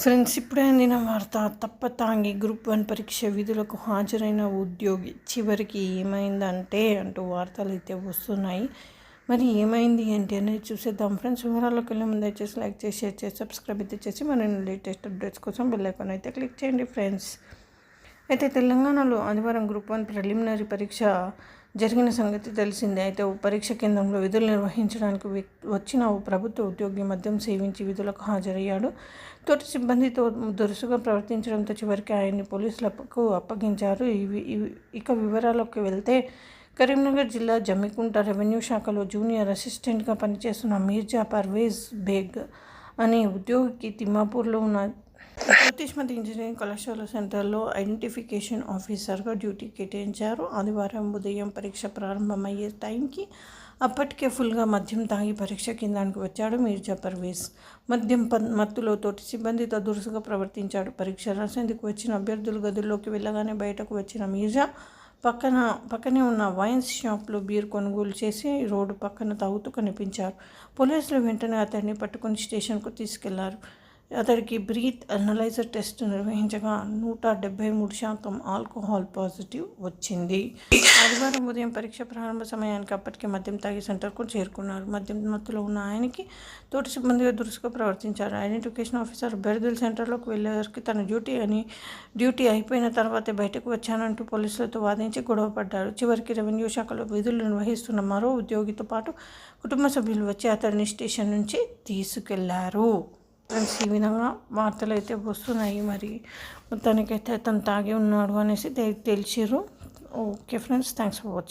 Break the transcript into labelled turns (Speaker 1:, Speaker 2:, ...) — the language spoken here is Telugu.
Speaker 1: ఫ్రెండ్స్ ఇప్పుడే అందిన వార్త తప్పతాంగి గ్రూప్ వన్ పరీక్ష విధులకు హాజరైన ఉద్యోగి. చివరికి ఏమైందంటే అంటూ వార్తలు అయితే వస్తున్నాయి. మరి ఏమైంది ఏంటి అనేది చూసేద్దాం. ఫ్రెండ్స్ వివరాల్లోకి వెళ్ళే ముందు చేసి లైక్ చేసి షేర్ చేసి సబ్స్క్రైబ్ అయితే చేసి మరిన్ని లేటెస్ట్ అప్డేట్స్ కోసం బెల్ ఐకాన్ అయితే క్లిక్ చేయండి ఫ్రెండ్స్. అయితే తెలంగాణలో ఆదివారం గ్రూప్ వన్ ప్రిలిమినరీ పరీక్ష జరిగిన సంగతి తెలిసిందే. అయితే ఓ పరీక్ష కేంద్రంలో విధులు నిర్వహించడానికి వచ్చిన ఓ ప్రభుత్వ ఉద్యోగి మద్యం సేవించి విధులకు హాజరయ్యాడు. తోటి సిబ్బందితో దురుసుగా ప్రవర్తించడంతో చివరికి ఆయన్ని పోలీసులకు అప్పగించారు. ఇవి ఇక వివరాలకు వెళ్తే కరీంనగర్ జిల్లా జమ్మికుంట రెవెన్యూ శాఖలో జూనియర్ అసిస్టెంట్గా పనిచేస్తున్న మీర్జా పర్వేజ్ బేగ్ అనే ఉద్యోగికి తిమ్మాపూర్లో ఉన్న సతీష్మతి ఇంజనీరింగ్ కళాశాల సెంటర్లో ఐడెంటిఫికేషన్ ఆఫీసర్గా డ్యూటీ కేటాయించారు. ఆదివారం ఉదయం పరీక్ష ప్రారంభమయ్యే టైంకి అప్పటికే ఫుల్గా మద్యం తాగి పరీక్ష కేంద్రానికి వచ్చాడు మీర్జా పర్వేజ్ మద్యం మత్తులో తోటి సిబ్బందితో దురుసుగా ప్రవర్తించాడు. పరీక్ష రాసేందుకు వచ్చిన అభ్యర్థులు గదుల్లోకి వెళ్ళగానే బయటకు వచ్చిన మీర్జా పక్కన పక్కనే ఉన్న వైన్స్ షాప్లో బీర్ కొనుగోలు చేసి రోడ్డు పక్కన తాగుతూ కనిపించారు. పోలీసులు వెంటనే అతన్ని పట్టుకుని స్టేషన్కు తీసుకెళ్ళారు. అతడికి బ్రీత్ అనలైజర్ టెస్ట్ నిర్వహించగా నూట డెబ్బై మూడు శాతం ఆల్కహాల్ పాజిటివ్ వచ్చింది. ఆదివారం ఉదయం పరీక్ష ప్రారంభ సమయానికి అప్పటికే మద్యం తాగి సెంటర్కు చేరుకున్నారు. మద్యం మత్తులో ఉన్న ఆయనకి తోటి సిబ్బందిగా దురుసుగా ప్రవర్తించారు. ఐడెంటిఫికేషన్ ఆఫీసర్ బెర్దిల్ సెంటర్లోకి వెళ్ళేసరికి తన డ్యూటీ అని డ్యూటీ అయిపోయిన తర్వాతే బయటకు వచ్చానంటూ పోలీసులతో వాదించి గొడవ పడ్డారు. చివరికి రెవెన్యూ శాఖలో విధులు నిర్వహిస్తున్న మరో ఉద్యోగితో పాటు కుటుంబ సభ్యులు వచ్చి అతడిని స్టేషన్ నుంచి తీసుకెళ్ళారు. ఫ్రెండ్స్ ఈ విధంగా వార్తలు అయితే వస్తున్నాయి మరి. మొత్తానికైతే అతను తాగి ఉన్నాడు అనేసి తెలిసిర్రు. Okay friends thanks for watching